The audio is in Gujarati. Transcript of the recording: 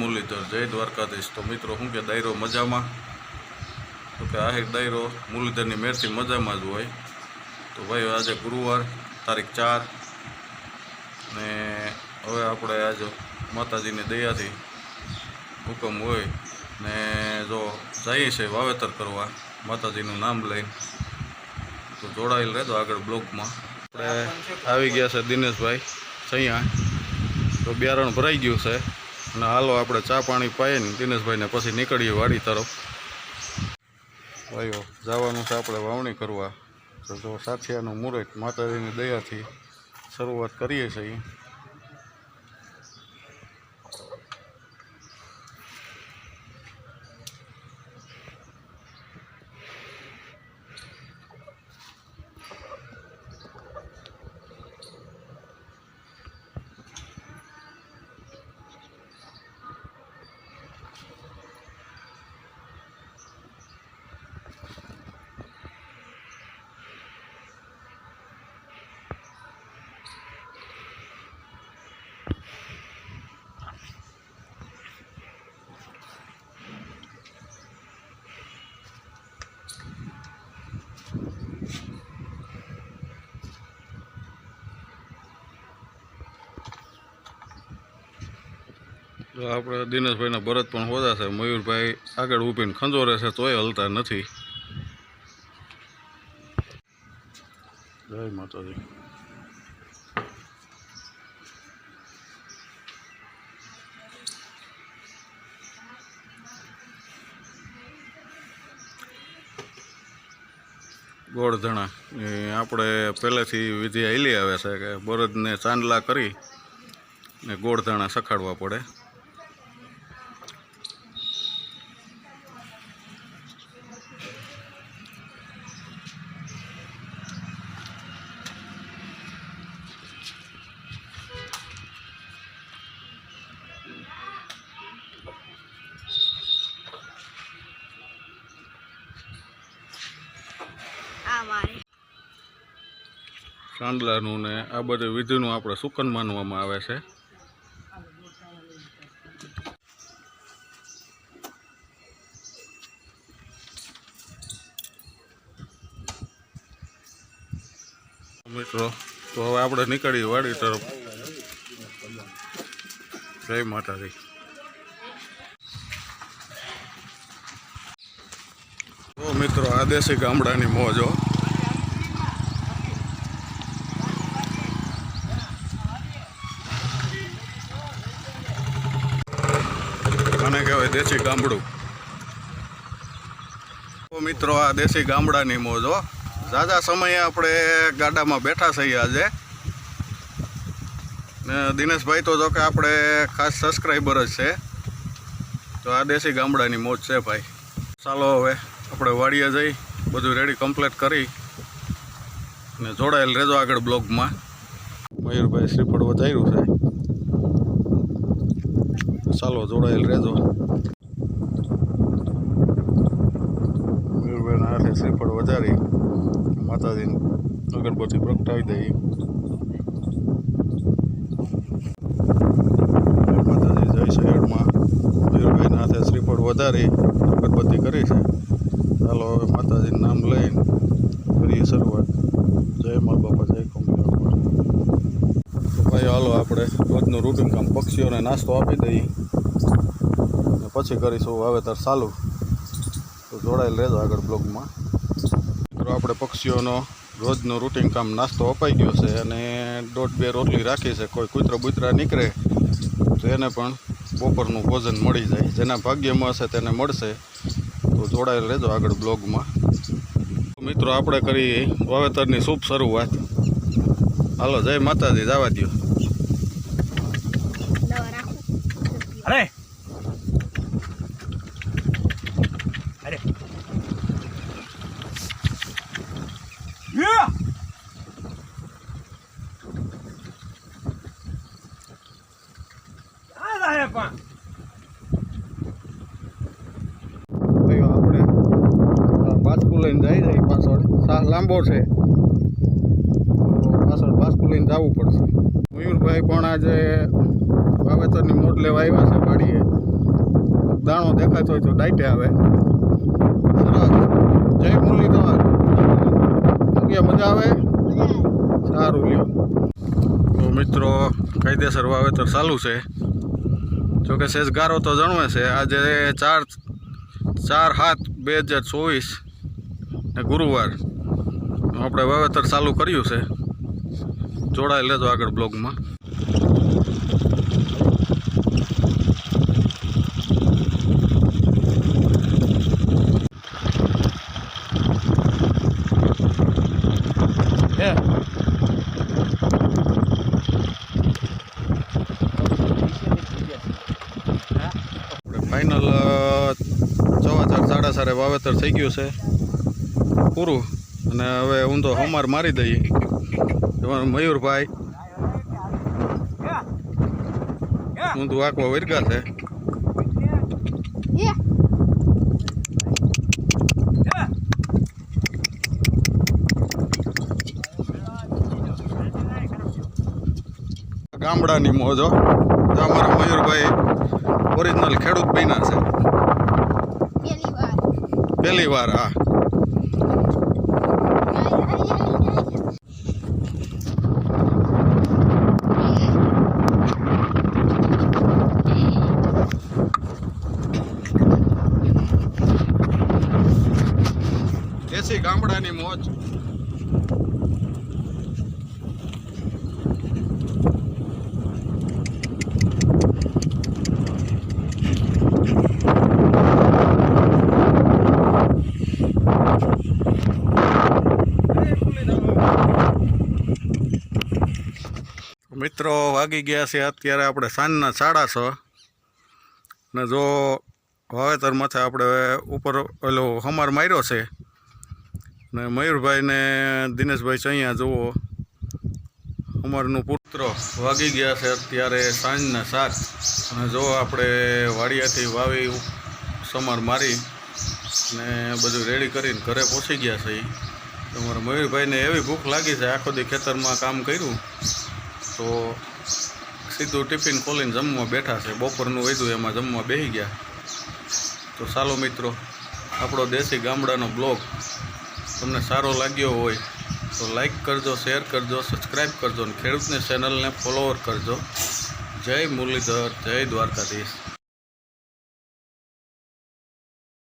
મુરલીધર જય દ્વારકાધીશ. તો મિત્રો, શું કે ડાયરો મજામાં? તો કે આહિર ડાયરો મુરલીધરની મેરથી મજામાં જ હોય. તો ભાઈ આજે ગુરુવાર, તારીખ ચાર. ને હવે આપણે આજે માતાજીની દયાથી હુકમ હોય ને જો જઈએ છે વાવેતર કરવા, માતાજીનું નામ લઈને, તો જોડાયેલ રહેજો આગળ બ્લોગમાં. આપણે આવી ગયા છે દિનેશભાઈ સૈયા. તો બિયારણ ભરાઈ ગયું છે. અને હાલો આપણે ચા પાણી પાઈને દિનેશભાઈને પછી નીકળીએ વાડી તરફ. ભાઈઓ, જવાનું છે આપણે વાવણી કરવા. તો સાથિયાનું મુહૂર્ત માતાજીની દયાથી શરૂઆત કરીએ છીએ. આપણે દિનેશભાઈના ભરત પણ હોદા છે, મયુરભાઈ આગળ ઊભીને ખંજોરે છે, તોય હલતા નથી. જય માતાજી. ગોળધણા. એ આપણે પહેલેથી વિધિ હાલી આવે છે કે બળદને ચાંદલા કરી ને ગોળધાણા સખાડવા પડે. ચાંદલાનું ને આ બધી વિધિનું આપણે સુકન માનવામાં આવે છે. મિત્રો, તો હવે આપણે નીકળીએ વાડી તરફ. જય માતાજી. મિત્રો, આ દેશી ગામડાની મોજ દેશી ગામડું. મિત્રો, આ દેશી ગામડાની મોજ ઝાઝા સમયે આપણે ગાડામાં બેઠા છીએ આજે. ને દિનેશભાઈ તો જો કે આપણે ખાસ સબસ્ક્રાઈબર જ છે. તો આ દેશી ગામડાની મોજ છે ભાઈ. ચાલો હવે આપણે વાડીએ જઈ, બધું રેડી કમ્પ્લીટ કરી ને જોડાયેલ રહેજો આગળ બ્લોગમાં મયુરભાઈ શ્રીફળ વધાર્યું છે. ચાલો, જોડાયેલ રહેજો મયુરભાઈના હાથે શ્રીફળ વધારી. માતાજીની અગરબત્તી પ્રગટાવી દઈ માતાજી જય શહેરમાં મયુરભાઈના હાથે શ્રીફળ વધારી અગરબત્તી કરી છે. ચાલો હવે માતાજીનું નામ લઈને કરીએ શરૂઆત. જય મા બાપા, જય તો ભાઈ હાલો આપણે રોજનું રૂટીન કામ પક્ષીઓને નાસ્તો આપી દઈએ. પછી કરીશું વાવેતર ચાલુ. તો જોડાયેલ રહેજો આગળ બ્લોગમાં. મિત્રો, આપણે પક્ષીઓનો રોજનું રૂટીન કામ નાસ્તો અપાઈ ગયો છે અને દોઢ બે રોટલી રાખી છે. કોઈ કૂતરા બૂતરા નીકળે તો એને પણ બપોરનું ભોજન મળી જાય. જેના ભાગ્યમાં હશે તેને મળશે. તો જોડાયેલ રહેજો આગળ બ્લોગમાં. મિત્રો, આપણે કરી વાવેતરની શુભ શરૂઆત. હાલો, જય માતાજી, જવા દો દવા રાખું અરે અરે યા આ લાય પણ ભાઈઓ આપણે બાજકુ લઈને જઈ જઈએ પાછળ સાહ લાંબો છે. પાછળ બાસ્કુ લઈને જવું પડશે. મયુરભાઈ પણ આજે વાવેતરની મોટ લેવા આવ્યા છે વાડીએ. દાણો દેખાતો હોય તો ડાઈટે આવે. સરસ. જય મુરલી તમાર મજા આવે? સારું, લ્યો. તો મિત્રો, કાયદેસર વાવેતર ચાલુ છે. જોકે સેજ ગારો તો જણવે છે. આજે ચાર ચાર સાત બે હજાર ચોવીસ ને ગુરુવાર. આપણે વાવેતર ચાલુ કર્યું છે. જોડાઈ લેજો આગળ બ્લોગમાં. હે. ફાઇનલ સવા ચાર સાડા ચારે વાવેતર થઈ ગયું છે. પૂરું. અને હવે હું તો હમાર મારી દઈએ મયુરભાઈ. હું તો આખો વર્ગા છે. ગામડાની મોજો અમારા મયુરભાઈ ઓરિજિનલ ખેડૂત બન્યા છે. પહેલી વાર હા. દેશી ગામડાની મોજ. મિત્રો વાગી ગયા છે અત્યારે આપણે સાંજના સાડા છ. ને જો વાવેતર માથે આપણે ઉપર ઓલો હમાર માર્યો છે, ને મયુરભાઈ ને દિનેશભાઈ અહીંયા, જુઓ. અમારનું પુત્ર વાગી ગયા છે અત્યારે સાંજના સાત. અને જો આપણે વાડિયાથી વાવી સમાર મારી ને બધું રેડી કરીને ઘરે પહોંચી ગયા છે અમારા મયુરભાઈને એવી ભૂખ લાગી છે આખો દી ખેતરમાં કામ કર્યું. તો સીધું ટિફિન ખોલીને જમવા બેઠા છે. બપોરનું વધ્યું, એમાં જમવા બેસી ગયા. તો ચાલો મિત્રો, આપણો દેશી ગામડાનો બ્લોગ તમને સારો લાગ્યો હોય તો લાઈક કરજો, શેર કરજો સબસ્ક્રાઈબ કરજો અને ખેડૂતની ચેનલને ફોલોવર કરજો. જય મુરલીધર, જય દ્વારકાધીશ.